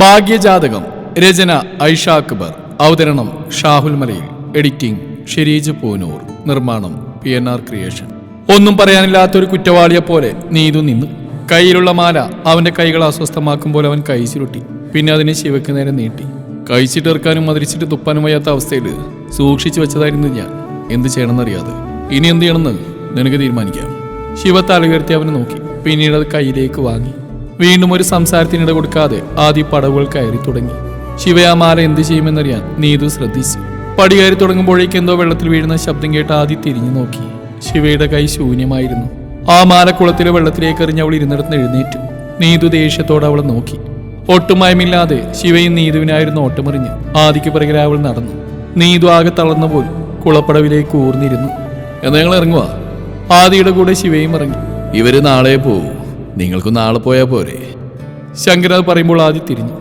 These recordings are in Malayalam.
ഭാഗ്യജാതകം രചന ഐഷ അക്ബർ. അവതരണം ഷാഹുൽ മലയിൽ. എഡിറ്റിംഗ് ഷെരീജ് പൂനൂർ. നിർമ്മാണം പി എൻ ആർ ക്രിയേഷൻ. ഒന്നും പറയാനില്ലാത്തൊരു കുറ്റവാളിയെ പോലെ നീതു നിന്നു. കയ്യിലുള്ള മാല അവന്റെ കൈകൾ അസ്വസ്ഥമാക്കും പോലെ അവൻ കൈ പിന്നെ അതിനെ ശിവയ്ക്ക് നേരെ നീട്ടി. കഴിച്ചിട്ടിറക്കാനും മതിരിച്ചിട്ട് തുപ്പാനും വയ്യാത്ത അവസ്ഥയിൽ സൂക്ഷിച്ചു വെച്ചതായിരുന്നു ഞാൻ. എന്ത് ചെയ്യണമെന്നറിയാതെ. ഇനി എന്ത് ചെയ്യണമെന്ന് നിനക്ക് തീരുമാനിക്കാം. ശിവ തല ഉയർത്തി അവനെ നോക്കി. പിന്നീട് അത് കയ്യിലേക്ക് വാങ്ങി. വീണ്ടും ഒരു സംസാരത്തിനിട കൊടുക്കാതെ ആദ്യ പടവുകൾ കയറി തുടങ്ങി. ശിവയാമാല എന്ത് ചെയ്യുമെന്നറിയാൻ നീതു ശ്രദ്ധിച്ചു. പടി കയറി തുടങ്ങുമ്പോഴേക്ക് എന്തോ വെള്ളത്തിൽ വീഴുന്ന ശബ്ദം കേട്ട് ആദ്യ തിരിഞ്ഞു നോക്കി. ശിവയുടെ കൈ ശൂന്യമായിരുന്നു. ആ മാലക്കുളത്തിലെ വെള്ളത്തിലേക്ക് എറിഞ്ഞ് അവൾ ഇരുന്നിടത്ത് എഴുന്നേറ്റു. നീതു ദേഷ്യത്തോടെ അവളെ നോക്കി. ഒട്ടുമയമില്ലാതെ ശിവയും നീതുവിനായിരുന്നു ഓട്ടമെറിഞ്ഞ് ആദിക്ക് പിറകിലെ അവൾ നടന്നു. നീതു ആകെ തളർന്ന പോൽ കുളപ്പടവിലേക്ക് ഊർന്നിരുന്നു. എന്നാ ഞങ്ങൾ ഇറങ്ങുക ആദിയുടെ കൂടെ ശിവയും ഇറങ്ങി. ഇവർ നാളെ പോവും. നിങ്ങൾക്ക് നാളെ പോയാൽ പോരെ. ശങ്കരൻ അത് പറയുമ്പോൾ ആദ്യം തിരിഞ്ഞു.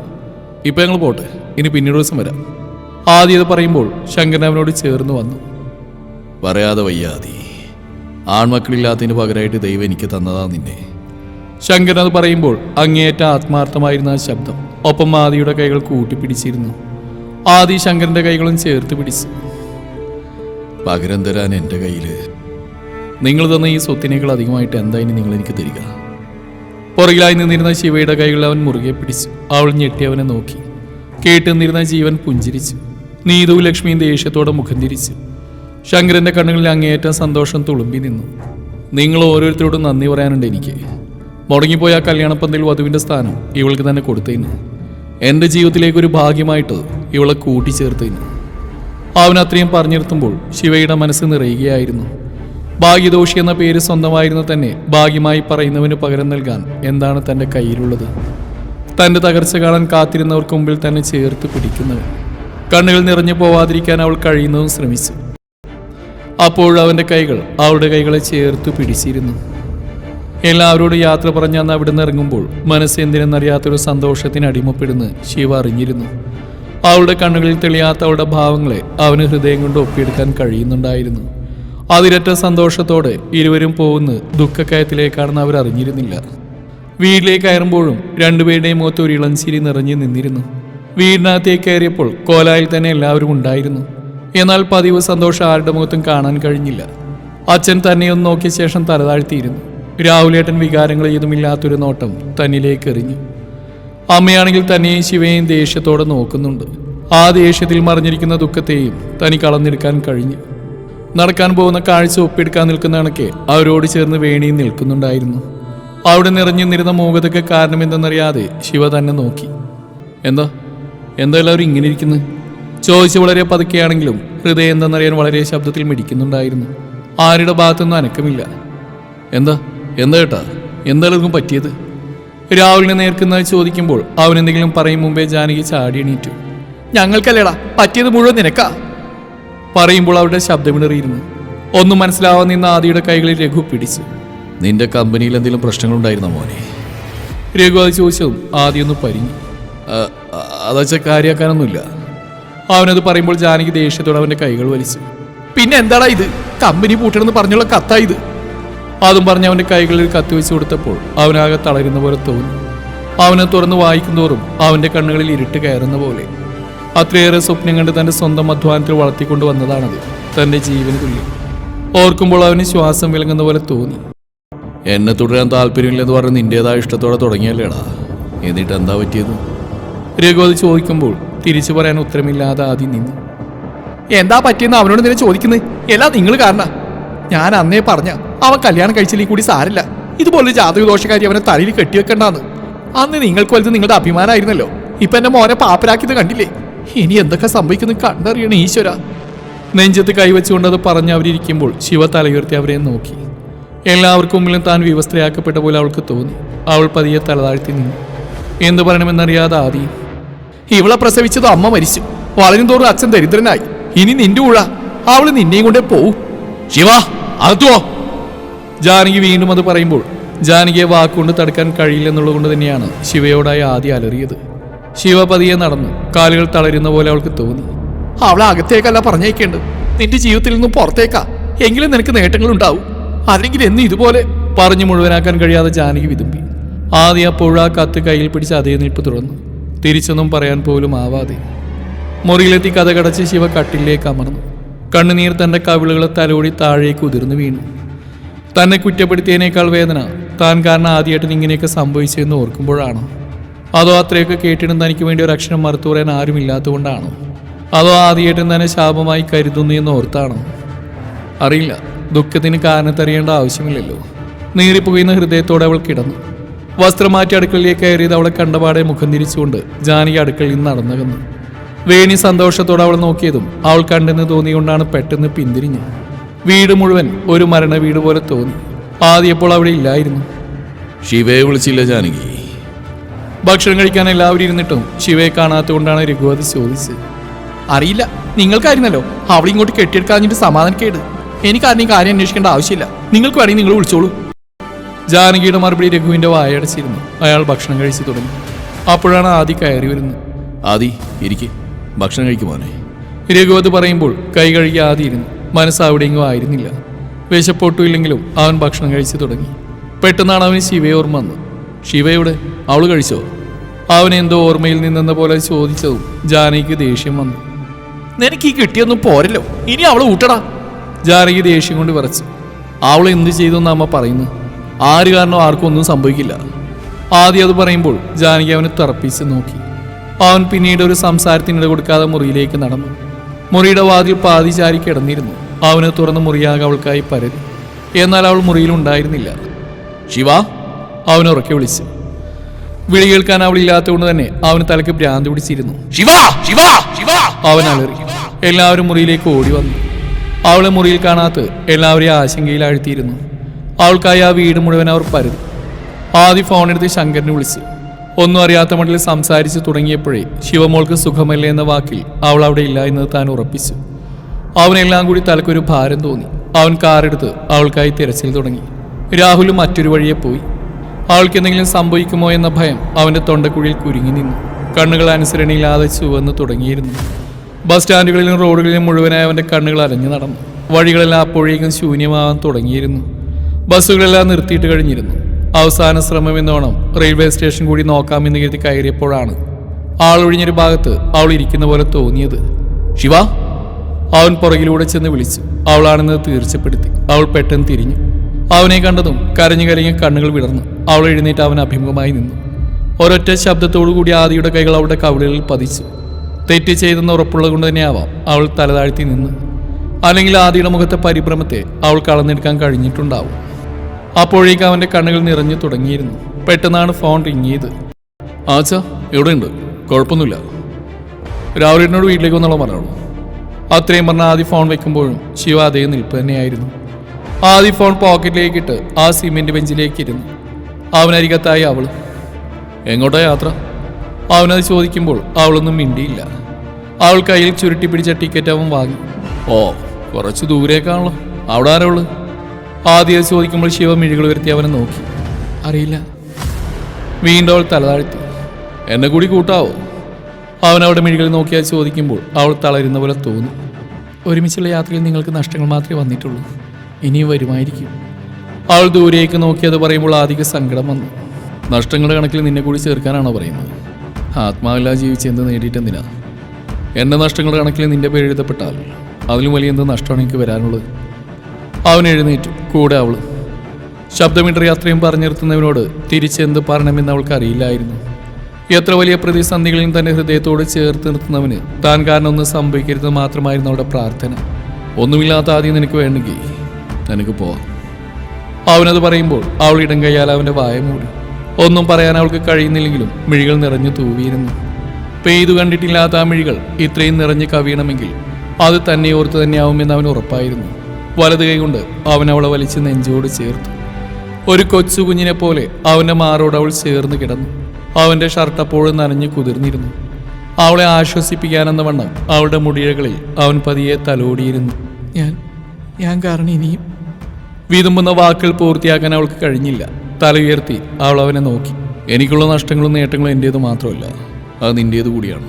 ഇപ്പം ഞങ്ങൾ പോട്ടെ. ഇനി പിന്നീട് ദിവസം വരാം. ആദ്യം അത് പറയുമ്പോൾ ശങ്കരൻ അവനോട് ചേർന്ന് വന്നു. പറയാതെ വയ്യാതി. ആൺമക്കളില്ലാത്തതിന് പകരമായിട്ട് ദൈവം എനിക്ക് തന്നതാ നിന്നെ. ശങ്കരൻ അത് പറയുമ്പോൾ അങ്ങേയറ്റ ആത്മാർത്ഥമായിരുന്ന ആ ശബ്ദം ഒപ്പം ആദിയുടെ കൈകൾ കൂട്ടിപ്പിടിച്ചിരുന്നു. ആദി ശങ്കരന്റെ കൈകളും ചേർത്ത് പിടിച്ചു. പകരം തരാൻ എന്റെ കയ്യിൽ നിങ്ങൾ തന്ന ഈ സ്വത്തിനേക്കാൾ അധികമായിട്ട് എന്തായാലും നിങ്ങൾ എനിക്ക് തരിക? പുറകിലായി നിന്നിരുന്ന ശിവയുടെ കൈകൾ അവൻ മുറുകെ പിടിച്ചു. അവൾ ഞെട്ടി അവനെ നോക്കി. കേട്ട് നിന്നിരുന്ന ജീവൻ പുഞ്ചിരിച്ചു. നീതു ലക്ഷ്മിയും ദേഷ്യത്തോടെ മുഖം തിരിച്ചു. ശങ്കരന്റെ കണ്ണുകളിൽ അങ്ങേയറ്റം സന്തോഷം തുളുമ്പി നിന്നു. നിങ്ങൾ ഓരോരുത്തരോടും നന്ദി പറയാനുണ്ട് എനിക്ക്. മുടങ്ങിപ്പോയ ആ കല്യാണപ്പന്തിൽ വധുവിന്റെ സ്ഥാനം ഇവൾക്ക് തന്നെ കൊടുത്തതിന്. എന്റെ ജീവിതത്തിലേക്ക് ഒരു ഭാഗ്യമായിട്ട് ഇവളെ കൂട്ടിച്ചേർത്തതിന്. അവൻ പറഞ്ഞിരുത്തുമ്പോൾ ശിവയുടെ മനസ്സ് നിറയുകയായിരുന്നു. ഭാഗ്യദോഷി എന്ന പേര് സ്വന്തമായിരുന്നു തന്നെ ഭാഗ്യമായി പറയുന്നവന് പകരം നൽകാൻ എന്താണ് തന്റെ കയ്യിലുള്ളത്? തന്റെ തകർച്ച കാണാൻ കാത്തിരുന്നവർക്ക് മുമ്പിൽ തന്നെ ചേർത്ത് പിടിക്കുന്നവൻ. കണ്ണുകൾ നിറഞ്ഞു പോവാതിരിക്കാൻ അവൾ കഴിയുന്നതും ശ്രമിച്ചു. അപ്പോൾ അവന്റെ കൈകൾ അവളുടെ കൈകളെ ചേർത്ത് പിടിച്ചിരുന്നു. എല്ലാവരോടും യാത്ര പറഞ്ഞ് അന്ന് അവിടുന്ന് ഇറങ്ങുമ്പോൾ മനസ്സ് എന്തിനെന്നറിയാത്തൊരു സന്തോഷത്തിന് അടിമപ്പെടുന്ന് ശിവ അറിഞ്ഞിരുന്നു. അവളുടെ കണ്ണുകളിൽ തെളിയാത്ത അവളുടെ ഭാവങ്ങളെ അവന് ഹൃദയം കൊണ്ട് ഒപ്പിയെടുക്കാൻ കഴിയുന്നുണ്ടായിരുന്നു. അതിരറ്റ സന്തോഷത്തോടെ ഇരുവരും പോകുന്ന ദുഃഖക്കയത്തിലേക്കാണെന്ന് അവർ അറിഞ്ഞിരുന്നില്ല. വീട്ടിലേക്ക് കയറുമ്പോഴും രണ്ടുപേരുടെയും മുഖത്ത് ഒരു ഇളഞ്ചിരി നിറഞ്ഞു നിന്നിരുന്നു. വീടിനകത്തേക്ക് കയറിയപ്പോൾ കോലായിൽ തന്നെ എല്ലാവരും ഉണ്ടായിരുന്നു. എന്നാൽ പതിവ് സന്തോഷം ആരുടെ മുഖത്തും കാണാൻ കഴിഞ്ഞില്ല. അച്ഛൻ തന്നെയൊന്ന് നോക്കിയ ശേഷം തലതാഴ്ത്തിയിരുന്നു. രാഹുലേട്ടൻ വികാരങ്ങൾ ഏതുമില്ലാത്തൊരു നോട്ടം തന്നിലേക്ക് എറിഞ്ഞു. അമ്മയാണെങ്കിൽ തന്നെയും ശിവയെയും ദേഷ്യത്തോടെ നോക്കുന്നുണ്ട്. ആ ദേഷ്യത്തിൽ മറിഞ്ഞിരിക്കുന്ന ദുഃഖത്തെയും തനിക്ക് അളന്നെടുക്കാൻ കഴിഞ്ഞു. നടക്കാൻ പോകുന്ന കാഴ്ച ഒപ്പിയെടുക്കാൻ നിൽക്കുന്ന കണക്കെ അവരോട് ചേർന്ന് വേണിയും നിൽക്കുന്നുണ്ടായിരുന്നു. അവിടെ നിറഞ്ഞു നിന്നിരുന്ന മൂകതയ്ക്ക് കാരണമെന്തെന്നറിയാതെ ശിവ തന്നെ നോക്കി. എന്താ? എന്താ എല്ലാവരും ഇങ്ങനെ ഇരിക്കുന്നു? ചോദിച്ച് വളരെ പതുക്കെയാണെങ്കിലും ഹൃദയം എന്തെന്നറിയാൻ വളരെ ശബ്ദത്തിൽ മിടിക്കുന്നുണ്ടായിരുന്നു. ആരുടെ ഭാഗത്തൊന്നും അനക്കമില്ല. എന്താ? എന്താ കേട്ടാ എന്തായാലും പറ്റിയത്? രാഹുലിനെ നേർക്കുന്ന ചോദിക്കുമ്പോൾ അവൻ എന്തെങ്കിലും പറയും മുമ്പേ ജാനകി ചാടി എണീറ്റു. ഞങ്ങൾക്കല്ലേടാ പറ്റിയത് മുഴുവൻ നിനക്കാ? പറയുമ്പോൾ അവരുടെ ശബ്ദമിണറിയിരുന്നു. ഒന്നും മനസ്സിലാവാൻ നിന്ന ആദിയുടെ കൈകളിൽ രഘു പിടിച്ചു. നിന്റെ കമ്പനിയിൽ എന്തെങ്കിലും പ്രശ്നങ്ങളുണ്ടായിരുന്നോ മോനെ? രഘു അത് ചോദിച്ചതും ആദ്യം ഒന്ന് പരിഞ്ഞു. അതച്ച കാര്യാക്കാനൊന്നുമില്ല. അവനത് പറയുമ്പോൾ ജാനകി ദേഷ്യത്തോടെ അവന്റെ കൈകൾ വലിച്ചു. പിന്നെ എന്താടാ ഇത്? കമ്പനി പൂട്ടണമെന്ന് പറഞ്ഞുള്ള കത്താ ഇത്? അതും പറഞ്ഞ് അവന്റെ കൈകളിൽ കത്തി വെച്ച് കൊടുത്തപ്പോൾ അവനാകെ തളരുന്ന പോലെ തോന്നി. അവനെ തുറന്ന് വായിക്കുന്തോറും അവന്റെ കണ്ണുകളിൽ ഇരുട്ട് കയറുന്ന പോലെ. അത്രയേറെ സ്വപ്നം കണ്ട് തന്റെ സ്വന്തം അധ്വാനത്തിൽ വളർത്തിക്കൊണ്ടു വന്നതാണത് തന്റെ ജീവന് തുല്യം. ഓർക്കുമ്പോൾ അവന് ശ്വാസം വിളങ്ങുന്ന പോലെ തോന്നി. എന്നെ തുടരാൻ താല്പര്യമില്ലെന്ന് പറഞ്ഞ് നിന്റേതായ ഇഷ്ടത്തോടെ തുടങ്ങിയല്ലേടാ? എന്നിട്ട് എന്താ പറ്റിയത്? രഘു അത് ചോദിക്കുമ്പോൾ തിരിച്ചു പറയാൻ ഉത്തരമില്ലാതെ ആദ്യം നിന്നു. എന്താ പറ്റിയെന്ന് അവനോട് നിന്നെ ചോദിക്കുന്നത്? എല്ലാം നിങ്ങൾ കാരണ. ഞാൻ അന്നേ പറഞ്ഞ അവൻ കല്യാണം കഴിച്ചില്ലേ കൂടി സാരില്ല. ഇതുപോലെ ജാതക ദോഷക്കാരി അവനെ തലയിൽ കെട്ടിവെക്കണ്ടാന്ന്. അന്ന് നിങ്ങൾക്ക് വലുത് നിങ്ങളുടെ അഭിമാനമായിരുന്നല്ലോ. ഇപ്പൊ എന്റെ മോനെ പാപ്പരാക്കിയത് കണ്ടില്ലേ? ഇനി എന്തൊക്കെ സംഭവിക്കുന്നു കണ്ടറിയണ ഈശ്വര. നെഞ്ചത്ത് കൈവച്ചുകൊണ്ട് അത് പറഞ്ഞ് അവരിയ്ക്കുമ്പോൾ ശിവ തലയുയർത്തി അവരെ നോക്കി. എല്ലാവർക്കും മുമ്പിലും താൻ വിവസ്ത്രയാക്കപ്പെട്ട പോലെ അവൾക്ക് തോന്നി. അവൾ പതിയെ തലതാഴ്ത്തി നിന്നു. എന്തു പറയണമെന്നറിയാതെ ആദി. ഇവളെ പ്രസവിച്ചത് അമ്മ മരിച്ചു. വളരും തോറും അച്ഛൻ ദരിദ്രനായി. ഇനി നിന്റെ ഊഴ അവൾ നിന്നെയും കൊണ്ടേ പോവും. ശിവ അകത്തുവോ? ജാനകി വീണ്ടും അത് പറയുമ്പോൾ ജാനകിയെ വാക്കുകൊണ്ട് തടുക്കാൻ കഴിയില്ലെന്നുള്ളത് കൊണ്ട് തന്നെയാണ് ശിവയോടായി ആദ്യം അലറിയത്. ശിവ പതിയെ നടന്നു കാലുകൾ തളരുന്ന പോലെ അവൾക്ക് തോന്നി. അവളെ അകത്തേക്കല്ല പറഞ്ഞേക്കേണ്ടത് നിന്റെ ജീവിതത്തിൽ നിന്നും പുറത്തേക്കാ. എങ്കിലും നിനക്ക് നേട്ടങ്ങൾ ഉണ്ടാവും അല്ലെങ്കിൽ എന്ന് ഇതുപോലെ പറഞ്ഞു മുഴുവനാക്കാൻ കഴിയാതെ ജാനകി വിതുമ്പി. ആദ്യ പുഴ കത്ത് കയ്യിൽ പിടിച്ച് അതേ നിൽപ്പ് തുറന്നു. തിരിച്ചൊന്നും പറയാൻ പോലും ആവാതെ. മുറിയിലെത്തി കഥ കടച്ച് ശിവ കട്ടിലേക്ക് അമർന്നു. കണ്ണുനീർ തന്റെ കവിളുകളെ തലോടി താഴേക്ക് ഉതിർന്നു വീണു. തന്നെ കുറ്റപ്പെടുത്തിയതിനേക്കാൾ വേദന താൻ കാരണം ആദ്യമായിട്ട് ഇങ്ങനെയൊക്കെ സംഭവിച്ചതെന്ന് ഓർക്കുമ്പോഴാണോ? അതോ അത്രയൊക്കെ കേട്ടിടുന്ന തനിക്ക് വേണ്ടി ഒരു അക്ഷരം മറുത്തു പറയാൻ ആരുമില്ലാത്തതുകൊണ്ടാണോ? അതോ ആദ്യമായിട്ടും തന്നെ ശാപമായി കരുതുന്നു എന്ന് ഓർത്താണോ അറിയില്ല. ദുഃഖത്തിന് കാരണത്തറിയേണ്ട ആവശ്യമില്ലല്ലോ. നീറിപ്പോകുന്ന ഹൃദയത്തോടെ അവൾ കിടന്നു. വസ്ത്രം മാറ്റി അടുക്കളയിലേക്ക് കയറിയത് അവളെ കണ്ടപാടെ മുഖം തിരിച്ചുകൊണ്ട് ജാനകി അടുക്കളയിൽ നിന്ന് നടന്നകന്നു. വേണി സന്തോഷത്തോടെ അവൾ നോക്കിയതും അവൾ കണ്ടെന്ന് തോന്നിയുകൊണ്ടാണ് പെട്ടെന്ന് പിന്തിരിഞ്ഞു വീട് മുഴുവൻ ഒരു മരണ വീട് പോലെ തോന്നി. ആദ്യപ്പോൾ അവിടെ ഇല്ലായിരുന്നു. ശിവയെ വിളിച്ചില്ല ജാനകി. ഭക്ഷണം കഴിക്കാൻ എല്ലാവരും ഇരുന്നിട്ടും ശിവയെ കാണാത്തതുകൊണ്ടാണ് രഘുവത് ചോദിച്ചത്. അറിയില്ല. നിങ്ങൾക്കായിരുന്നല്ലോ. അവിടെ ഇങ്ങോട്ട് കെട്ടിയെടുക്കാഞ്ഞിട്ട് സമാധാനക്കേട്. എനിക്കാരും കാര്യം അന്വേഷിക്കേണ്ട ആവശ്യമില്ല. നിങ്ങൾക്ക് വേണമെങ്കിൽ നിങ്ങൾ വിളിച്ചോളൂ. ജാനകിയുടെ മറുപടി രഘുവിന്റെ വായടച്ചിരുന്നു അയാൾ ഭക്ഷണം കഴിച്ചു തുടങ്ങി. അപ്പോഴാണ് ആദി കയറി വരുന്നത്. ആദി ഇരിക്കെ. ഭക്ഷണം കഴിക്കുമോനെ രഘുവത് പറയുമ്പോൾ കൈ കഴുകി ആദി ഇരുന്നു. മനസ്സ് അവിടെയെങ്കിലും ആയിരുന്നില്ല. വിശപ്പൊട്ടുമില്ലെങ്കിലും അവൻ ഭക്ഷണം കഴിച്ചു തുടങ്ങി. പെട്ടെന്നാണ് അവന് ശിവയോർമ്മ വന്നത്. ശിവയുടെ അവൾ കഴിച്ചോ? അവൻ എന്തോ ഓർമ്മയിൽ നിന്നെന്ന പോലെ ചോദിച്ചതും ജാനകിക്ക് ദേഷ്യം വന്നു. നിനക്ക് ഈ കിട്ടിയൊന്നും പോരല്ലോ. ഇനി അവൾ ഊട്ടടാ. ജാനകി ദേഷ്യം കൊണ്ട് വിറച്ചു. അവൾ എന്ത് ചെയ്തെന്ന് അമ്മ പറയുന്നു? ആര് കാരണം ആർക്കും ഒന്നും സംഭവിക്കില്ല. ആദ്യം അത് പറയുമ്പോൾ ജാനകി അവനെ തറപ്പിച്ച് നോക്കി. അവൻ പിന്നീട് ഒരു സംസാരത്തിനിട കൊടുക്കാതെ മുറിയിലേക്ക് നടന്നു. മുറിയുടെ വാതിൽ പാതി ചാരി കിടന്നിരുന്നു. അവനെ തുറന്ന് മുറിയാകെ അവൾക്കായി പരതി. എന്നാൽ അവൾ മുറിയിലുണ്ടായിരുന്നില്ല ശിവ അവൻ ഉറക്കെ വിളിച്ചു. വിളി കേൾക്കാൻ അവൾ ഇല്ലാത്തതുകൊണ്ട് തന്നെ അവന് തലക്ക് ഭ്രാന്ത് പിടിച്ചിരുന്നു. ശിവ ശിവ ശിവ. അവൻ അലറി. എല്ലാവരും മുറിയിലേക്ക് ഓടി വന്നു. അവളെ മുറിയിൽ കാണാത്ത എല്ലാവരെയും ആശങ്കയിൽ ആഴ്ത്തിയിരുന്നു അവൾക്കായി ആ വീട് മുഴുവൻ അവർ പരതി ആദ്യം ഫോണെടുത്ത് ശങ്കരനെ വിളിച്ചു. ഒന്നും അറിയാത്ത മട്ടിൽ സംസാരിച്ചു തുടങ്ങിയപ്പോഴേ ശിവമോൾക്ക് സുഖമല്ലേ എന്ന വാക്കിൽ അവൾ അവിടെ ഇല്ല എന്ന് താൻ ഉറപ്പിച്ചു. അവനെല്ലാം കൂടി തലക്കൊരു ഭാരം തോന്നി. അവൻ കാറെടുത്ത് അവൾക്കായി തിരച്ചിൽ തുടങ്ങി. രാഹുലും മറ്റൊരു വഴിയെ പോയി. അവൾക്ക് എന്തെങ്കിലും സംഭവിക്കുമോ എന്ന ഭയം അവന്റെ തൊണ്ടക്കുഴിയിൽ കുരുങ്ങി നിന്നു. കണ്ണുകൾ അനുസരണിയില്ലാതെ ചുവന്ന് തുടങ്ങിയിരുന്നു. ബസ് സ്റ്റാൻഡുകളിലും റോഡുകളിലും മുഴുവനായി അവന്റെ കണ്ണുകൾ അലഞ്ഞു നടന്നു. വഴികളെല്ലാം അപ്പോഴേക്കും ശൂന്യമാവാൻ തുടങ്ങിയിരുന്നു. ബസ്സുകളെല്ലാം നിർത്തിയിട്ട് കഴിഞ്ഞിരുന്നു. അവസാന ശ്രമം എന്നോണം റെയിൽവേ സ്റ്റേഷൻ കൂടി നോക്കാമെന്ന് കരുതി കയറിയപ്പോഴാണ് ആളൊഴിഞ്ഞൊരു ഭാഗത്ത് അവൾ ഇരിക്കുന്ന പോലെ തോന്നിയത്. ശിവ? അവൻ പുറകിലൂടെ ചെന്ന് വിളിച്ചു. അവളാണെന്ന് തീർച്ചപ്പെടുത്തി. അവൾ പെട്ടെന്ന് തിരിഞ്ഞു. അവനെ കണ്ടതും കരഞ്ഞു കരഞ്ഞ് കണ്ണുകൾ വിടർന്നു. അവൾ എഴുന്നേറ്റ് അവൻ അഭിമുഖമായി നിന്നു. ഒരൊറ്റ ശബ്ദത്തോടു കൂടി ആദിയുടെ കൈകൾ അവളുടെ കവിളിൽ പതിച്ചു. തെറ്റ് ചെയ്തെന്ന് ഉറപ്പുള്ളത് കൊണ്ട് തന്നെയാവാം അവൾ തലതാഴ്ത്തി നിന്ന്. അല്ലെങ്കിൽ ആദിയുടെ മുഖത്തെ പരിഭ്രമത്തെ അവൾ കളഞ്ഞെടുക്കാൻ കഴിഞ്ഞിട്ടുണ്ടാവും. അപ്പോഴേക്ക് അവന്റെ കണ്ണുകൾ നിറഞ്ഞു തുടങ്ങിയിരുന്നു. പെട്ടെന്നാണ് ഫോൺ റിങ് ചെയ്ത്. ആച്ചാ എവിടെയുണ്ട്? കുഴപ്പമൊന്നുമില്ല. എന്നോട് വീട്ടിലേക്ക് വന്നുള്ള പറഞ്ഞോളൂ. അത്രയും പറഞ്ഞ ആദ്യം ഫോൺ വെക്കുമ്പോഴും ശിവ അതേ നിൽപ്പ് തന്നെയായിരുന്നു. ആദ്യ ഫോൺ പോക്കറ്റിലേക്ക് ഇട്ട് ആ സിമെന്റ് ബെഞ്ചിലേക്ക് ഇരുന്നു അവനരികത്തായി അവൾ എങ്ങോട്ടാ യാത്ര? അവനത് ചോദിക്കുമ്പോൾ അവളൊന്നും മിണ്ടിയില്ല. അവൾ കയ്യിൽ ചുരുട്ടി പിടിച്ച ടിക്കറ്റ് അവൻ വാങ്ങി. ഓ കുറച്ച് ദൂരേക്കാണല്ലോ. അവിടെ ആരാ ഉള്ളു? ആദ്യം ചോദിക്കുമ്പോൾ ശിവ മിഴികൾ വരുത്തി അവനെ നോക്കി. അറിയില്ല. വീണ്ടും അവൾ തലതാഴ്ത്തി. എന്നെ കൂടി കൂട്ടാവോ? അവൻ അവിടെ മിഴികൾ നോക്കിയാൽ ചോദിക്കുമ്പോൾ അവൾ തളരുന്ന പോലെ തോന്നി. ഒരുമിച്ചുള്ള യാത്രയിൽ നിങ്ങൾക്ക് നഷ്ടങ്ങൾ മാത്രമേ വന്നിട്ടുള്ളൂ. ഇനിയും വരുമായിരിക്കും. അവൾ ദൂരേക്ക് നോക്കി നോക്കിയത് പറയുമ്പോൾ അധിക സങ്കടം വന്നു. നഷ്ടങ്ങളുടെ കണക്കിൽ നിന്നെ കൂടി ചേർക്കാനാണോ പറയുന്നത്? ആത്മാവില്ലാ ജീവിച്ച് എന്ത് നേടിയിട്ടെന്തിനാ? എന്റെ നഷ്ടങ്ങളുടെ കണക്കിൽ നിന്റെ പേര് എഴുതപ്പെട്ടാൽ അതിലും വലിയ എന്ത് നഷ്ടമാണ് എനിക്ക് വരാനുള്ളത്? അവൻ എഴുന്നേറ്റു. കൂടെ അവൾ. ശബ്ദമിട്ടറി അത്രയും പറഞ്ഞു നിർത്തുന്നവനോട് തിരിച്ചെന്ത് പറയണമെന്ന് അവൾക്ക് അറിയില്ലായിരുന്നു. എത്ര വലിയ പ്രതിസന്ധികളെയും തന്റെ ഹൃദയത്തോട് ചേർത്ത് നിർത്തുന്നവന് താൻ കാരണം ഒന്നും സംഭവിക്കരുത് മാത്രമായിരുന്നു അവളുടെ പ്രാർത്ഥന. ഒന്നുമില്ലാത്ത ആദ്യം നിനക്ക് വേണമെങ്കിൽ നിനക്ക് പോവാം. അവനത് പറയുമ്പോൾ അവൾ ഇടം കൈയാൽ അവന്റെ വായ മൂടി. ഒന്നും പറയാൻ അവൾക്ക് കഴിയുന്നില്ലെങ്കിലും മിഴികൾ നിറഞ്ഞു തൂവിയിരുന്നു. പെയ്തു കണ്ടിട്ടില്ലാത്ത ആ മിഴികൾ ഇത്രയും നിറഞ്ഞു കവിയണമെങ്കിൽ അത് തന്നെ ഓർത്ത് തന്നെയാവുമെന്ന് അവൻ ഉറപ്പായിരുന്നു. വലത് കൈകൊണ്ട് അവൻ അവളെ വലിച്ച് നെഞ്ചോട് ചേർത്തു. ഒരു കൊച്ചു കുഞ്ഞിനെ പോലെ അവന്റെ മാറോട് അവൾ ചേർന്ന് കിടന്നു. അവന്റെ ഷർട്ട് അപ്പോഴും നനഞ്ഞു കുതിർന്നിരുന്നു. അവളെ ആശ്വസിപ്പിക്കാനെന്ന വണ്ണം അവളുടെ മുടിയകളിൽ അവൻ പതിയെ തലോടിയിരുന്നു. ഞാൻ ഞാൻ കാരണം ഇനിയും വീതുമ്പുന്ന വാക്കുകൾ പൂർത്തിയാക്കാൻ അവൾക്ക് കഴിഞ്ഞില്ല. തല ഉയർത്തി അവൾ അവനെ നോക്കി. എനിക്കുള്ള നഷ്ടങ്ങളും നേട്ടങ്ങളും എന്റേത് മാത്രമല്ല അത് നിന്റേത് കൂടിയാണ്.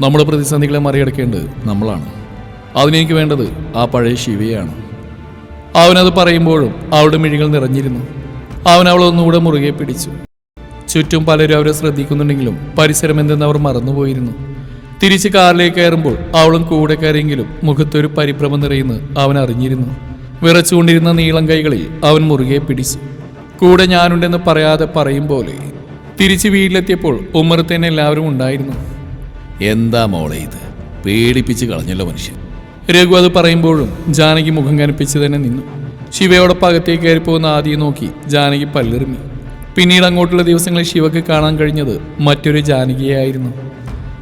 നമ്മുടെ പ്രതിസന്ധികളെ മറികടക്കേണ്ടത് നമ്മളാണ്. അതിനെനിക്ക് വേണ്ടത് ആ പഴയ ശിവയാണ് അവനത് പറയുമ്പോഴും അവളുടെ മിഴികൾ നിറഞ്ഞിരുന്നു. അവൻ അവളൊന്നുകൂടെ മുറുകെ പിടിച്ചു. ചുറ്റും പലരും അവരെ ശ്രദ്ധിക്കുന്നുണ്ടെങ്കിലും പരിസരം എന്തെന്ന് അവർ മറന്നുപോയിരുന്നു. തിരിച്ച് കാറിലേക്ക് കയറുമ്പോൾ അവളും കൂടെ കയറിയെങ്കിലും മുഖത്തൊരു പരിഭ്രമം നിറയുന്നു അവൻ അറിഞ്ഞിരുന്നു. വിറച്ചുകൊണ്ടിരുന്ന നീളം കൈകളിൽ അവൻ മുറുകെ പിടിച്ചു. കൂടെ ഞാനുണ്ടെന്ന് പറയാതെ പറയും പോലെ തിരിച്ച് വീട്ടിലെത്തിയപ്പോൾ ഉമർ തന്നെ എല്ലാവരും ഉണ്ടായിരുന്നു. എന്താ മോളെ ഇത്? പേടിപ്പിച്ച് കളഞ്ഞല്ലോ മനുഷ്യൻ. രഘു അത് പറയുമ്പോഴും ജാനകി മുഖം കനപ്പിച്ച് തന്നെ നിന്നു. ശിവയോടൊപ്പം അകത്തേക്ക് കയറി പോകുന്ന ആദ്യം നോക്കി ജാനകി പല്ലെറിഞ്ഞു. പിന്നീട് അങ്ങോട്ടുള്ള ദിവസങ്ങളിൽ ശിവക്ക് കാണാൻ കഴിഞ്ഞത് മറ്റൊരു ജാനകിയായിരുന്നു.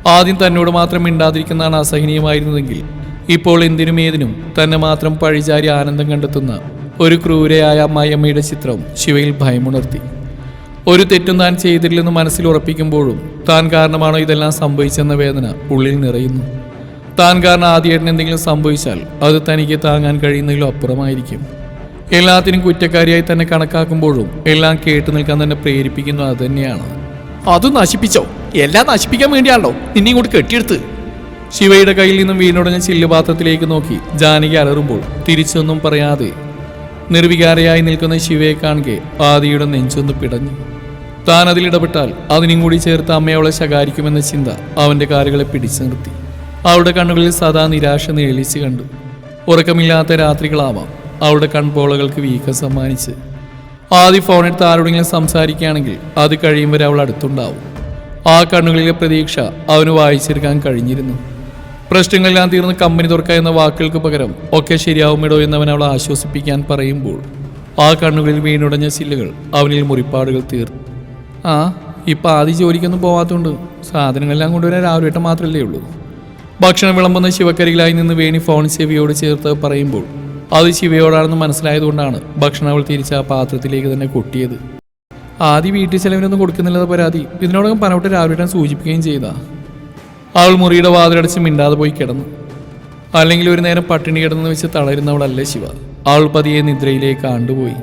ആദ്യം തന്നോട് മാത്രം മിണ്ടാതിരിക്കുന്നതാണ് അസഹനീയമായിരുന്നതെങ്കിൽ ഇപ്പോൾ എന്തിനും ഏതിനും തന്നെ മാത്രം പഴിചാരി ആനന്ദം കണ്ടെത്തുന്ന ഒരു ക്രൂരയായ അമ്മായിയമ്മയുടെ ചിത്രം ശിവയിൽ ഭയമുണർത്തി. ഒരു തെറ്റും താൻ ചെയ്തിട്ടില്ലെന്ന് മനസ്സിൽ ഉറപ്പിക്കുമ്പോഴും താൻ കാരണമാണോ ഇതെല്ലാം സംഭവിച്ചെന്ന വേദന ഉള്ളിൽ നിറയുന്നു. താൻ കാരണം ആദ്യമായിട്ട് എന്തെങ്കിലും സംഭവിച്ചാൽ അത് തനിക്ക് താങ്ങാൻ കഴിയുന്നതിലും അപ്പുറമായിരിക്കും. എല്ലാത്തിനും കുറ്റക്കാരിയായി തന്നെ കണക്കാക്കുമ്പോഴും എല്ലാം കേട്ടു നിൽക്കാൻ തന്നെ പ്രേരിപ്പിക്കുന്നു അത് തന്നെയാണ്. അത് നശിപ്പിച്ചോ? എല്ലാം നശിപ്പിക്കാൻ വേണ്ടിയാണല്ലോ. നിന്നെ ഇങ്ങോട്ട് കെട്ടിയെടുത്ത്. ശിവയുടെ കയ്യിൽ നിന്നും വീണുടഞ്ഞ ചില്ലുപാത്രത്തിലേക്ക് നോക്കി ജാനകി അലറുമ്പോൾ തിരിച്ചൊന്നും പറയാതെ നിർവികാരയായി നിൽക്കുന്ന ശിവയെ കാണുകെ ആദിയുടെ നെഞ്ചൊന്ന് പിടഞ്ഞു. താൻ അതിലിടപെട്ടാൽ അതിനും കൂടി ചേർത്ത് അമ്മയോളെ ശകാരിക്കുമെന്ന ചിന്ത അവന്റെ കാലുകളെ പിടിച്ചു നിർത്തി. അവളുടെ കണ്ണുകളിൽ സദാ നിരാശ നിഴലിച്ച് കണ്ടു. ഉറക്കമില്ലാത്ത രാത്രികളാവാം അവളുടെ കൺപോളകൾക്ക് വീക്കം സമ്മാനിച്ച്. ആദ്യ ഫോണെടുത്ത് ആരോടെങ്കിലും സംസാരിക്കുകയാണെങ്കിൽ അത് കഴിയും വരെ അവൾ അടുത്തുണ്ടാവും. ആ കണ്ണുകളിലെ പ്രതീക്ഷ അവന് വായിച്ചെടുക്കാൻ കഴിഞ്ഞിരുന്നു. പ്രശ്നങ്ങളെല്ലാം തീർന്ന് കമ്പനി തുറക്കുക എന്ന വാക്കുകൾക്ക് പകരം ഒക്കെ ശരിയാവുമിടോ എന്നവൻ അവളെ ആശ്വസിപ്പിക്കാൻ പറയുമ്പോൾ ആ കണ്ണുകളിൽ വീണുടഞ്ഞ സില്ലുകൾ അവനിൽ മുറിപ്പാടുകൾ തീർത്തു ആ ഇപ്പം ആദ്യ ജോലിക്കൊന്നും പോവാത്തതുകൊണ്ട് സാധനങ്ങളെല്ലാം കൊണ്ടുവരാൻ രാവിലെ വട്ടം മാത്രമല്ലേ ഉള്ളൂ. ഭക്ഷണം വിളമ്പുന്ന ശിവക്കരികിലായി നിന്ന് വേണി ഫോൺ ശിവയോട് ചേർത്ത് പറയുമ്പോൾ അത് ശിവയോടാണെന്ന് മനസ്സിലായതുകൊണ്ടാണ് ഭക്ഷണം അവൾ തിരിച്ച് ആ പാത്രത്തിലേക്ക് തന്നെ കൊട്ടിയത്. ആദ്യ വീട്ടിൽ ചെലവിനൊന്നും കൊടുക്കുന്നില്ലാതെ പരാതി. ഇതിനോടകം പനവട്ട് രാവിലെ സൂചിപ്പിക്കുകയും ചെയ്താ. അവൾ മുറിയുടെ വാതിലടച്ച് മിണ്ടാതെ പോയി കിടന്നു. അല്ലെങ്കിൽ ഒരു നേരം പട്ടിണി കിടന്നു വെച്ച് തളരുന്നവളല്ല ശിവ. അവൾ പതിയെ നിദ്രയിലേക്ക് ആണ്ടുപോയി.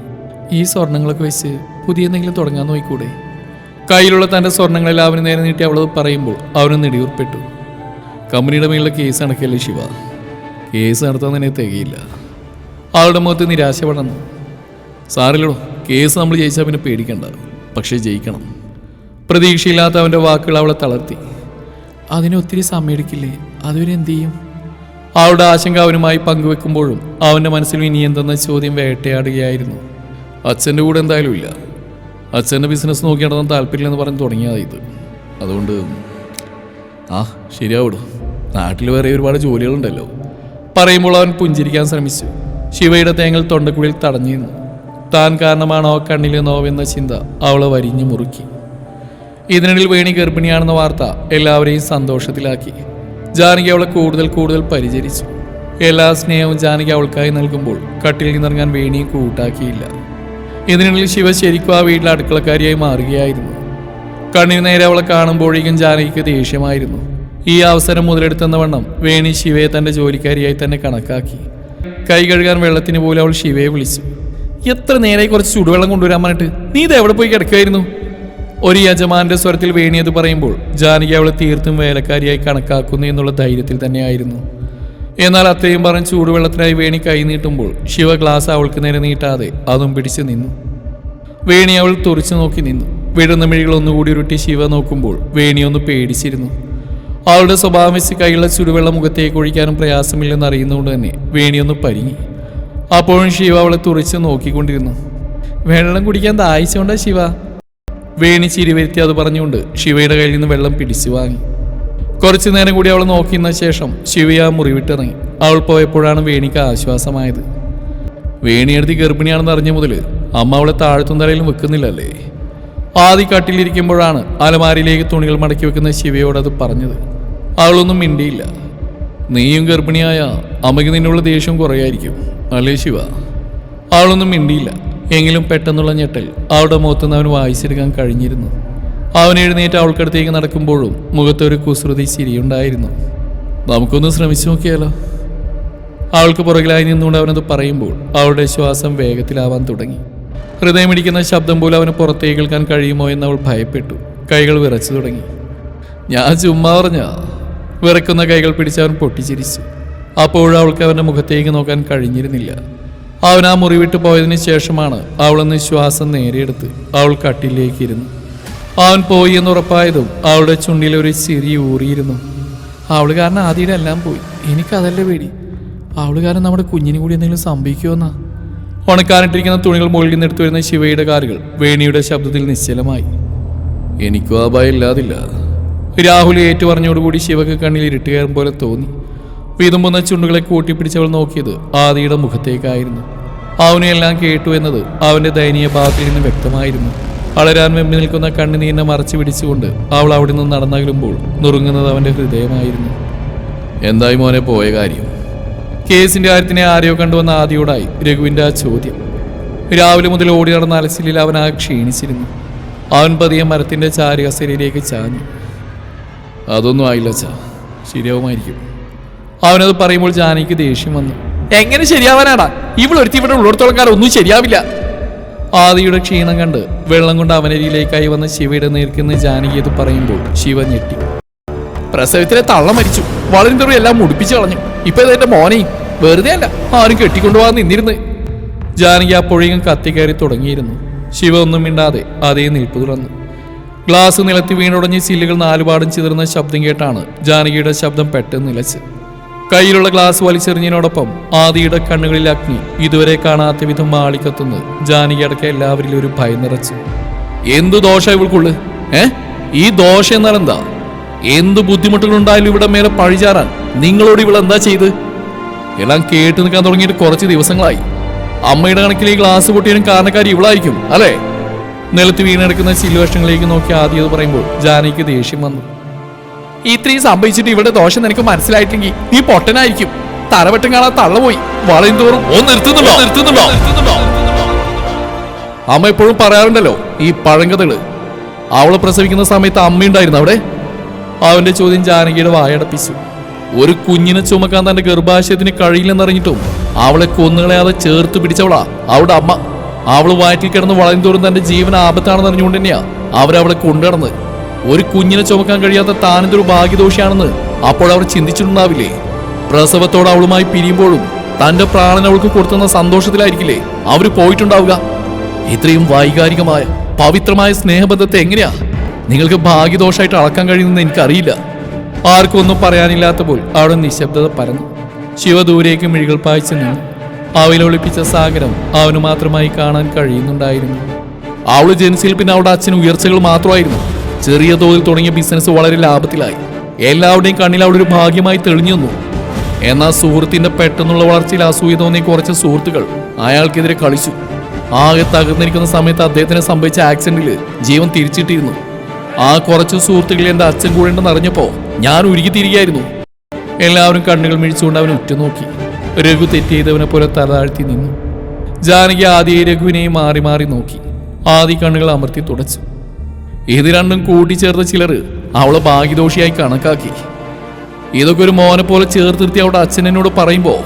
ഈ സ്വർണങ്ങളൊക്കെ വെച്ച് പുതിയ എന്തെങ്കിലും തുടങ്ങാൻ നോക്കിക്കൂടെ കയ്യിലുള്ള തന്റെ സ്വർണങ്ങളെല്ലാം അവന് നേരെ നീട്ടി അവളത് പറയുമ്പോൾ അവന് നെടിയൂർപ്പെട്ടു. കമ്പനിയുടെ മേലുള്ള കേസ് അടക്കല്ലേ ശിവ? കേസ് നടത്താൻ തന്നെ തികയില്ല. അവളുടെ മുഖത്ത് നിരാശ പടർന്നു സാറില്ലടോ കേസ് നമ്മൾ ജയിച്ചാൽ പിന്നെ പേടിക്കണ്ട. പക്ഷേ ജയിക്കണം. പ്രതീക്ഷയില്ലാത്ത അവന്റെ വാക്കുകൾ അവളെ തളർത്തി. അതിന് ഒത്തിരി സമയമെടുക്കില്ലേ? അതുവരെ എന്തു ചെയ്യും? അവളുടെ ആശങ്ക അവനുമായി പങ്കുവെക്കുമ്പോഴും അവന്റെ മനസ്സിൽ ഇനി എന്തെന്ന ചോദ്യം വേട്ടയാടുകയായിരുന്നു. അച്ഛന്റെ കൂടെ എന്തായാലും ഇല്ല. അച്ഛന്റെ ബിസിനസ് നോക്കി നടത്താൻ താല്പര്യമില്ലെന്ന് പറഞ്ഞ് തുടങ്ങിയതാ ഇത്. അതുകൊണ്ട് ആ ശരിയാവിടും? നാട്ടിൽ വേറെ ഒരുപാട് ജോലികളുണ്ടല്ലോ. പറയുമ്പോൾ അവൻ പുഞ്ചിരിക്കാൻ ശ്രമിച്ചു. ശിവയുടെ തേങ്ങൽ തൊണ്ടക്കുള്ളിൽ തടഞ്ഞു നിന്നു താൻ കാരണമാണോ കണ്ണിലെ നോവെന്ന ചിന്ത അവളെ വരിഞ്ഞു മുറുക്കി. ഇതിനിടയിൽ വേണി ഗർഭിണിയാണെന്ന വാർത്ത എല്ലാവരെയും സന്തോഷത്തിലാക്കി. ജാനകി അവളെ കൂടുതൽ കൂടുതൽ പരിചരിച്ചു. എല്ലാ സ്നേഹവും ജാനകി അവൾക്കായി നൽകുമ്പോൾ കട്ടിൽ നിന്നിറങ്ങാൻ വേണിയും കൂട്ടാക്കിയില്ല. ഇതിനിടയിൽ ശിവ ശരിക്കും ആ വീട്ടിലെ അടുക്കളക്കാരിയായി മാറുകയായിരുന്നു. കണ്ണിന് നേരെ അവളെ കാണുമ്പോഴേക്കും ജാനകിക്ക് ദേഷ്യമായിരുന്നു. ഈ അവസരം മുതലെടുത്തെന്ന വണ്ണം വേണി ശിവയെ തന്റെ ജോലിക്കാരിയായി തന്നെ കണക്കാക്കി. കൈ കഴുകാൻ വെള്ളത്തിന് പോലും അവൾ ശിവയെ വിളിച്ചു. എത്ര നേരെ കുറച്ച് ചൂടുവെള്ളം കൊണ്ടുവരാൻ പറഞ്ഞിട്ട് നീ ഇത് എവിടെ പോയി കിടക്കുമായിരുന്നു ഒരു യജമാന്റെ സ്വരത്തിൽ വേണിയത് പറയുമ്പോൾ ജാനകി അവളെ തീർത്തും വേലക്കാരിയായി കണക്കാക്കുന്നു എന്നുള്ള ധൈര്യത്തിൽ തന്നെയായിരുന്നു. എന്നാൽ അത്രയും പറഞ്ഞ് ചൂടുവെള്ളത്തിനായി വേണി കൈനീട്ടുമ്പോൾ ശിവ ഗ്ലാസ് അവൾക്ക് നേരെ നീട്ടാതെ അതും പിടിച്ചു നിന്നു. വേണി അവൾ തുറച്ചു നോക്കി നിന്നു. വിടുന്ന മിഴികൾ ഒന്നുകൂടി ഉരുട്ടി ശിവ നോക്കുമ്പോൾ വേണി ഒന്ന് പേടിച്ചിരുന്നു. അവളുടെ സ്വഭാവം വെച്ച് കൈയുള്ള ചുടുവെള്ളം മുഖത്തേക്ക് ഒഴിക്കാനും പ്രയാസമില്ലെന്ന് അറിയുന്നതുകൊണ്ട് തന്നെ വേണിയൊന്ന് പരിങ്ങി. അപ്പോഴും ശിവ അവളെ തുറച്ച് നോക്കിക്കൊണ്ടിരുന്നു. വെള്ളം കുടിക്കാൻ ദാഹിച്ചുകൊണ്ടാ ശിവ? വേണി ചിരി വരുത്തി അത് പറഞ്ഞുകൊണ്ട് ശിവയുടെ കയ്യിൽ നിന്ന് വെള്ളം പിടിച്ചു വാങ്ങി. കുറച്ചു നേരം കൂടി അവൾ നോക്കിയിരുന്ന ശേഷം ശിവ ആ മുറിവിട്ടിറങ്ങി അവൾ പോയപ്പോഴാണ് വേണിക്ക് ആശ്വാസമായത്. വേണിയെടുത്ത് ഗർഭിണിയാണെന്ന് അറിഞ്ഞ മുതൽ അമ്മ അവളെ താഴ്ത്തും തലയിലും വെക്കുന്നില്ലല്ലേ? ആദ്യ കട്ടിലിരിക്കുമ്പോഴാണ് അലമാരിയിലേക്ക് തുണികൾ മടക്കി വെക്കുന്ന ശിവയോട് അത് പറഞ്ഞത്. അവളൊന്നും മിണ്ടിയില്ല. നീയും ഗർഭിണിയായ അമ്മയ്ക്ക് നിന്നുള്ള ദേഷ്യം കുറയായിരിക്കും അല്ലേ ശിവ? അവളൊന്നും മിണ്ടിയില്ല. എങ്കിലും പെട്ടെന്നുള്ള ഞെട്ടൽ അവളുടെ മുഖത്തുനിന്ന് അവന് വായിച്ചെടുക്കാൻ കഴിഞ്ഞിരുന്നു. അവൻ എഴുന്നേറ്റ് അവൾക്കടുത്തേക്ക് നടക്കുമ്പോഴും മുഖത്തൊരു കുസൃതി ചിരിയുണ്ടായിരുന്നു. നമുക്കൊന്ന് ശ്രമിച്ചു നോക്കിയാലോ? അവൾക്ക് പുറകിലായി നിന്നുകൊണ്ട് അവനത് പറയുമ്പോൾ അവളുടെ ശ്വാസം വേഗത്തിലാവാൻ തുടങ്ങി. ഹൃദയമിടിക്കുന്ന ശബ്ദം പോലും അവന് പുറത്തേക്ക് കേൾക്കാൻ കഴിയുമോ എന്ന് അവൾ ഭയപ്പെട്ടു. കൈകൾ വിറച്ചു തുടങ്ങി. ഞാൻ ചുമ്മാ പറഞ്ഞ? വിറക്കുന്ന കൈകൾ പിടിച്ച് അവൻ പൊട്ടിച്ചിരിച്ചു. അപ്പോഴും അവൾക്ക് അവന്റെ മുഖത്തേക്ക് നോക്കാൻ കഴിഞ്ഞിരുന്നില്ല. അവൻ ആ മുറി വിട്ടു പോയതിന് ശേഷമാണ് അവളൊന്ന് ശ്വാസം നേരിയെടുത്ത് അവൾ കട്ടിലേക്ക് ഇരുന്നു അവൻ പോയി എന്ന് ഉറപ്പായതും അവളുടെ ചുണ്ടിൽ ഒരു ചിരി ഊറിയിരുന്നു. അവൾ കാരണം ആദ്യയുടെ എല്ലാം പോയി. എനിക്കതല്ല പേടി. അവൾ കാരണം നമ്മുടെ കുഞ്ഞിന് കൂടി എന്തെങ്കിലും സംഭവിക്കുമെന്നാ ഉണക്കാനിട്ടിരിക്കുന്ന തുണികൾ മുകളിൽ നിന്ന് എടുത്തു വരുന്ന ശിവയുടെ കാറുകൾ വേണിയുടെ ശബ്ദത്തിൽ നിശ്ചലമായി. എനിക്കും ആ ഭയം ഇല്ലാതില്ല. രാഹുൽ ഏറ്റു പറഞ്ഞോടുകൂടി ശിവക്ക് കണ്ണിൽ ഇരുട്ടുകയറും പോലെ തോന്നി. വിതുമ്പുന്ന ചുണ്ടുകളെ കൂട്ടിപ്പിടിച്ചവൾ നോക്കിയത് ആദിയുടെ മുഖത്തേക്കായിരുന്നു. അവനെ എല്ലാം കേട്ടു എന്നത് അവന്റെ ദയനീയ ഭാഗത്തിൽ നിന്ന് വ്യക്തമായിരുന്നു. വളരാൻ വെമ്പി നിൽക്കുന്ന കണ്ണുനീരിനെ മറച്ചു പിടിച്ചുകൊണ്ട് അവൾ അവിടെ നിന്ന് നടന്നകലുമ്പോൾ നുറുങ്ങുന്നത് അവന്റെ ഹൃദയമായിരുന്നു. എന്തായി മോനെ പോയ കാര്യം? കേസിന്റെ കാര്യത്തിനെ ആരെയോ കണ്ടുവന്ന ആദ്യോടായി രഘുവിന്റെ ആ ചോദ്യം. രാവിലെ മുതൽ ഓടി നടന്ന അലച്ചിലിൽ അവൻ ആ ക്ഷീണിച്ചിരുന്നു. അവൻ പതിയെ മരത്തിന്റെ ചാരുകസരയിലേക്ക് ചാഞ്ഞു. അതൊന്നും ആയില്ല ചാ ശരിയാവുമായിരിക്കും. അവനത് പറയുമ്പോൾ ജാനകിക്ക് ദേഷ്യം വന്നു. എങ്ങനെ ശരിയാവാനാടാ? ഇവളൊരുത്തി ഇവിടെ ഉള്ളിടത്തോളം കാലം ഒന്നും ശരിയാവില്ല. ആദിയുടെ ക്ഷീണം കണ്ട് വെള്ളം കൊണ്ട് അവനരിയിലേക്കായി വന്ന ശിവയുടെ നേർക്കുന്ന ജാനകി അത് പറയുമ്പോൾ ശിവ ഞെട്ടി. പ്രസവത്തിലെ തള്ള മരിച്ചു. വളരെ തോറും എല്ലാം മുടിപ്പിച്ചു കളഞ്ഞു. ഇപ്പൊ ഇതെന്റെ മോനെയും. വെറുതെ അല്ല ആരും കെട്ടിക്കൊണ്ടുപോകാൻ നിന്നിരുന്ന്. ജാനകി അപ്പോഴേക്കും കത്തിക്കയറി തുടങ്ങിയിരുന്നു. ശിവ ഒന്നും മിണ്ടാതെ അതേ നീട്ടു തുറന്നു. ഗ്ലാസ് നിലത്തി വീണുടഞ്ഞ് ചില്ലുകൾ നാലുപാടും ചിതറുന്ന ശബ്ദം കേട്ടാണ് ജാനകിയുടെ ശബ്ദം പെട്ടെന്ന് നിലച്ച്. കയ്യിലുള്ള ഗ്ലാസ് വലിച്ചെറിഞ്ഞതിനോടൊപ്പം ആദിയുടെ കണ്ണുകളിൽ അഗ്നി ഇതുവരെ കാണാത്ത വിധം മാളിക്കത്തുന്ന് ജാനകി അടക്കം എല്ലാവരിലും ഒരു ഭയം നിറച്ചു. എന്തു ദോഷ ഇവൾക്കുള്ളു? ഏ? ഈ ദോഷ എന്നാൽ എന്താ ബുദ്ധിമുട്ടുകളുണ്ടായാലും ഇവിടെ മേലെ പഴിചാറാൻ നിങ്ങളോട് ഇവൾ എന്താ ചെയ്ത്? എല്ലാം കേട്ട് നിൽക്കാൻ തുടങ്ങിയിട്ട് കുറച്ച് ദിവസങ്ങളായി. അമ്മയുടെ കണക്കിൽ ഈ ഗ്ലാസ് പൊട്ടിയതിനും കാരണക്കാരി ഇവളായിരിക്കും അല്ലേ? നിലത്ത് വീണെടുക്കുന്ന ചില്ലുവശങ്ങളിലേക്ക് നോക്കി ആദ്യം പറയുമ്പോൾ ജാനകിക്ക് ദേഷ്യം വന്നു. ഇത്രയും സംഭവിച്ചിട്ട് ഇവിടെ ദോഷം നിനക്ക് മനസ്സിലായിട്ടെങ്കിൽ നീ പൊട്ടനായിരിക്കും. തറവട്ടം കാണാൻ തള്ളപോയി. വളയും തോറും. അമ്മ എപ്പോഴും പറയാറുണ്ടല്ലോ ഈ പഴങ്കഥകൾ. അവളെ പ്രസവിക്കുന്ന സമയത്ത് അമ്മയുണ്ടായിരുന്നു അവിടെ. അവന്റെ ചോദ്യം ജാനകിയുടെ വായടപ്പിച്ചു ഒരു കുഞ്ഞിനെ ചുമക്കാൻ തന്റെ ഗർഭാശയത്തിന് കഴിയില്ലെന്നറിഞ്ഞിട്ടും അവളെ കൊന്നുകളയാതെ ചേർത്ത് പിടിച്ചവളാ അവളുടെ അമ്മ. അവൾ വയറ്റിൽ കിടന്ന് വളയും തോറും തന്റെ ജീവൻ ആപത്താണെന്ന് അറിഞ്ഞുകൊണ്ട് തന്നെയാ അവരവളെ കൊണ്ടുനടന്ന് ഒരു കുഞ്ഞിനെ ചുമക്കാൻ കഴിയാത്ത താനെന്തൊരു ഭാഗ്യദോഷിയാണെന്ന് അപ്പോൾ അവർ ചിന്തിച്ചിട്ടുണ്ടാവില്ലേ? പ്രസവത്തോട് അവളുമായി പിരിയുമ്പോഴും തന്റെ പ്രാണൻ അവൾക്ക് കൊടുത്തുന്ന സന്തോഷത്തിലായിരിക്കില്ലേ? അവർ പോയിട്ടുണ്ടാവുക. ഇത്രയും വൈകാരികമായ പവിത്രമായ സ്നേഹബന്ധത്തെ എങ്ങനെയാ? നിങ്ങൾക്ക് ഭാഗ്യദോഷമായിട്ട് അളക്കാൻ കഴിയുമെന്ന് എനിക്കറിയില്ല. ആർക്കും ഒന്നും പറയാനില്ലാത്തപ്പോൾ അവിടെ നിശബ്ദത പരന്നു. ശിവ ദൂരേക്ക് മിഴികൾ പായിച്ചു നിന്നു അവയിലൊളിപ്പിച്ച സാഗരം അവന് മാത്രമായി കാണാൻ കഴിയുന്നുണ്ടായിരുന്നു. അവൾ ജനിച്ചിൽ പിന്നെ അവളുടെ അച്ഛന് ഉയർച്ചകൾ മാത്രമായിരുന്നു. ചെറിയ തോതിൽ തുടങ്ങിയ ബിസിനസ് വളരെ ലാഭത്തിലായി. എല്ലാവരുടെയും കണ്ണിൽ അവിടെ ഒരു ഭാഗ്യമായി തെളിഞ്ഞു നിന്നു. എന്നാൽ സുഹൃത്തിന്റെ പെട്ടെന്നുള്ള വളർച്ചയിൽ അസൂയ തോന്നിയ കുറച്ച് സുഹൃത്തുക്കൾ അയാൾക്കെതിരെ കളിച്ചു. ആകെ തകർന്നിരിക്കുന്ന സമയത്ത് അദ്ദേഹത്തിന് സംഭവിച്ച ആക്സിഡന്റിൽ ജീവൻ തിരിച്ചിട്ടിരുന്നു. ആ കുറച്ച് സുഹൃത്തുക്കളിൽ എന്റെ അച്ഛൻ കൂടെ ഉണ്ടെന്ന് അറിഞ്ഞപ്പോ ഞാൻ ഉരുകി തിരികെയായിരുന്നു. എല്ലാവരും കണ്ണുകൾ മിഴിച്ചുകൊണ്ട് അവൻ ഉറ്റുനോക്കി. രഘു തെറ്റെയ്തവനെ പോലെ തലതാഴ്ത്തി നിന്നു. ജാനകി ആദ്യ രഘുവിനെയും മാറി മാറി നോക്കി. ആദ്യ കണ്ണുകൾ അമർത്തി തുടച്ചു. ഇത് രണ്ടും കൂട്ടിച്ചേർത്ത ചിലർ അവളെ ഭാഗ്യദോഷിയായി കണക്കാക്കി. ഇതൊക്കെ ഒരു മോനെ പോലെ ചേർത്തിരുത്തി അവളുടെ അച്ഛൻ എന്നോട് പറയുമ്പോൾ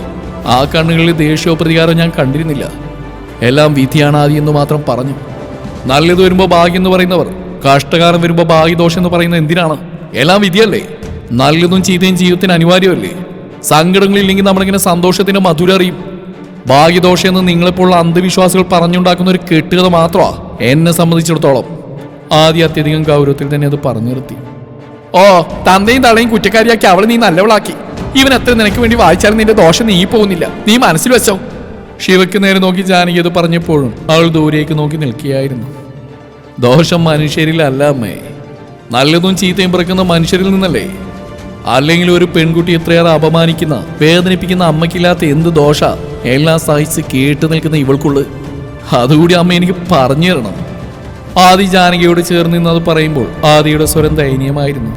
ആ കണ്ണുകളിൽ ദേഷ്യോ പ്രതികാരം ഞാൻ കണ്ടിരുന്നില്ല. എല്ലാം വിധിയാണ് ആദി എന്ന് മാത്രം പറഞ്ഞു. നല്ലത് വരുമ്പോൾ ഭാഗ്യം എന്ന് പറയുന്നവർ കഷ്ടകാലം വരുമ്പോൾ ഭാഗ്യദോഷം എന്ന് പറയുന്നത് എന്തിനാണ്? എല്ലാം വിധിയല്ലേ? നല്ലതും ചീത്തയും ജീവിതത്തിന് അനിവാര്യമല്ലേ? സങ്കടങ്ങളില്ലെങ്കിൽ നമ്മളിങ്ങനെ സന്തോഷത്തിന്റെ മധുര അറിയും. ഭാഗ്യദോഷം എന്ന് നിങ്ങളെപ്പോലുള്ള അന്ധവിശ്വാസികൾ പറഞ്ഞുണ്ടാക്കുന്ന ഒരു കെട്ടുകഥ മാത്രമാണ് എന്നെ സംബന്ധിച്ചിടത്തോളം. ആദ്യം അത്യധികം ഗൗരവത്തിൽ തന്നെ അത് പറഞ്ഞു നിർത്തി. ഓ തന്തയും തളയും കുറ്റക്കാരിയാക്കി അവളെ നീ നല്ലവളാക്കി. ഇവൻ അത്ര നിനക്ക് വേണ്ടി വായിച്ചാലും നിന്റെ ദോഷം നീ പോകുന്നില്ല. നീ മനസ്സിൽ വെച്ചോ. ശിവയ്ക്ക് നേരെ നോക്കി ജാനകി അത് പറഞ്ഞപ്പോഴും അവൾ ദൂരേക്ക് നോക്കി നിൽക്കുകയായിരുന്നു. ദോഷം മനുഷ്യരിലല്ല അമ്മേ. നല്ലതും ചീത്തയും പിറക്കുന്ന മനുഷ്യരിൽ നിന്നല്ലേ? അല്ലെങ്കിൽ ഒരു പെൺകുട്ടി എത്രയേറെ അപമാനിക്കുന്ന വേദനിപ്പിക്കുന്ന അമ്മയ്ക്കില്ലാത്ത എന്ത് ദോഷ? എല്ലാം സഹിച്ച് കേട്ടു നിൽക്കുന്ന ഇവൾക്കുള്ളു. അതുകൂടി അമ്മ എനിക്ക് പറഞ്ഞു തരണം. ആദി ജാനകിയോട് ചേർന്ന് നിന്നത് പറയുമ്പോൾ ആദിയുടെ സ്വരം ദയനീയമായിരുന്നു.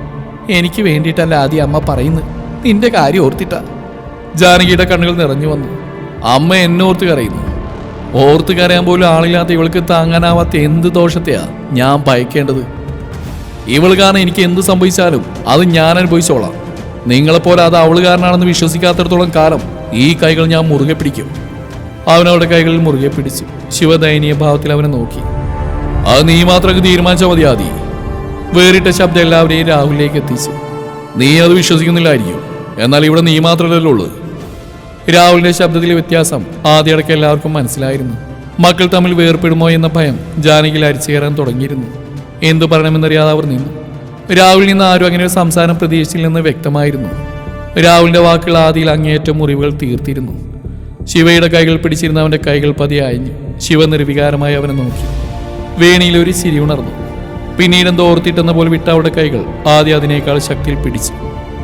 എനിക്ക് വേണ്ടിയിട്ടല്ല ആദി അമ്മ പറയുന്നു നിന്റെ കാര്യം ഓർത്തിട്ട. ജാനകിയുടെ കണ്ണുകൾ നിറഞ്ഞു വന്നു. അമ്മ എന്നെ ഓർത്ത് കരയുന്നു. ഓർത്ത് കരയാൻ പോലും ആളില്ലാത്ത ഇവൾക്ക് താങ്ങാനാവാത്ത എന്ത് ദോഷത്തെയാ ഞാൻ ഭയക്കേണ്ടത്? ഇവൾ കാരണം എനിക്ക് എന്ത് സംഭവിച്ചാലും അത് ഞാൻ അനുഭവിച്ചോളാം. നിങ്ങളെപ്പോലെ അത് അവൾ കാരനാണെന്ന് വിശ്വസിക്കാത്തിടത്തോളം കാലം ഈ കൈകൾ ഞാൻ മുറുകെ പിടിക്കും. അവൻ അവളുടെ കൈകളിൽ മുറുകെ പിടിച്ചു ശിവദയനീയ ഭാവത്തിൽ അവനെ നോക്കി. അത് നീ മാത്രം തീരുമാനിച്ചാൽ മതി ആദി. വേറിട്ട ശബ്ദം എല്ലാവരെയും രാഹുലിലേക്ക് എത്തിച്ചു. നീ അത് വിശ്വസിക്കുന്നില്ലായിരിക്കും. എന്നാൽ ഇവിടെ നീ മാത്രമല്ലല്ലോ ഉള്ളത്. രാഹുലിന്റെ ശബ്ദത്തിലെ വ്യത്യാസം ആദ്യടക്കം എല്ലാവർക്കും മനസ്സിലായിരുന്നു. മക്കൾ തമ്മിൽ വേർപ്പെടുമോ എന്ന ഭയം ജാനകിൽ അരിച്ചു കയറാൻ തുടങ്ങിയിരുന്നു. എന്തു പറയണമെന്നറിയാതെ അവർ നിന്നു. രാഹുലിൽ നിന്ന് ആരും അങ്ങനെ ഒരു സംസാരം പ്രതീക്ഷിച്ചില്ലെന്ന് വ്യക്തമായിരുന്നു. രാഹുലിന്റെ വാക്കുകൾ ആദിയിൽ അങ്ങേയറ്റം മുറിവുകൾ തീർത്തിരുന്നു. ശിവയുടെ കൈകൾ പിടിച്ചിരുന്ന അവന്റെ കൈകൾ പതിയെ അയഞ്ഞു ശിവ നിർവികാരമായി അവനെ നോക്കി. വേണിയിൽ ഒരു ചിരി ഉണർന്നു. പിന്നീട് എന്തോ ഓർത്തിട്ടെന്ന പോലെ വിട്ട അവളുടെ കൈകൾ ആദ്യം അതിനേക്കാൾ ശക്തിയിൽ പിടിച്ചു.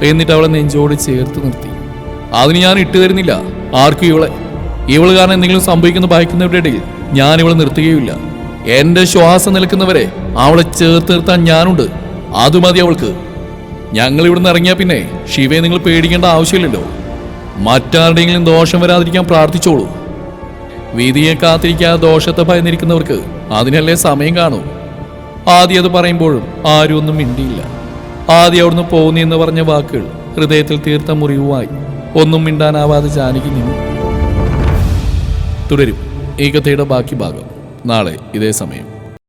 എന്നിട്ട് അവളെ നെഞ്ചോട് ചേർത്ത് നിർത്തി. അതിന് ഞാൻ ഇട്ടു തരുന്നില്ല. ആർക്കും ഇവളെ. ഇവൾ കാരണം എന്തെങ്കിലും സംഭവിക്കുന്ന ഭയക്കുന്നവരുടെ ഇടയിൽ ഞാൻ ഇവളെ നിർത്തുകയുമില്ല. എന്റെ ശ്വാസം നിൽക്കുന്നവരെ അവളെ ചേർത്ത് നിർത്താൻ ഞാനുണ്ട്. അത് മതി അവൾക്ക്. ഞങ്ങൾ ഇവിടുന്ന് ഇറങ്ങിയാൽ പിന്നെ ശിവയെ നിങ്ങൾ പേടിക്കേണ്ട ആവശ്യമില്ലല്ലോ. മറ്റാരുടെയെങ്കിലും ദോഷം വരാതിരിക്കാൻ പ്രാർത്ഥിച്ചോളൂ. വിധിയെ കാത്തിരിക്കാതെ ദോഷത്തെ ഭയന്നിരിക്കുന്നവർക്ക് അതിനല്ലേ സമയം കാണൂ. ആദ്യം അത് പറയുമ്പോഴും ആരും ഒന്നും മിണ്ടിയില്ല. ആദ്യം അവിടുന്ന് പോകുന്നു എന്ന് പറഞ്ഞ വാക്കുകൾ ഹൃദയത്തിൽ തീർത്ത മുറിവുമായി ഒന്നും മിണ്ടാനാവാതെ ജാനകി നിന്നു. തുടരും. ഈ കഥയുടെ ബാക്കി ഭാഗം. നാളെ ഇതേ സമയം.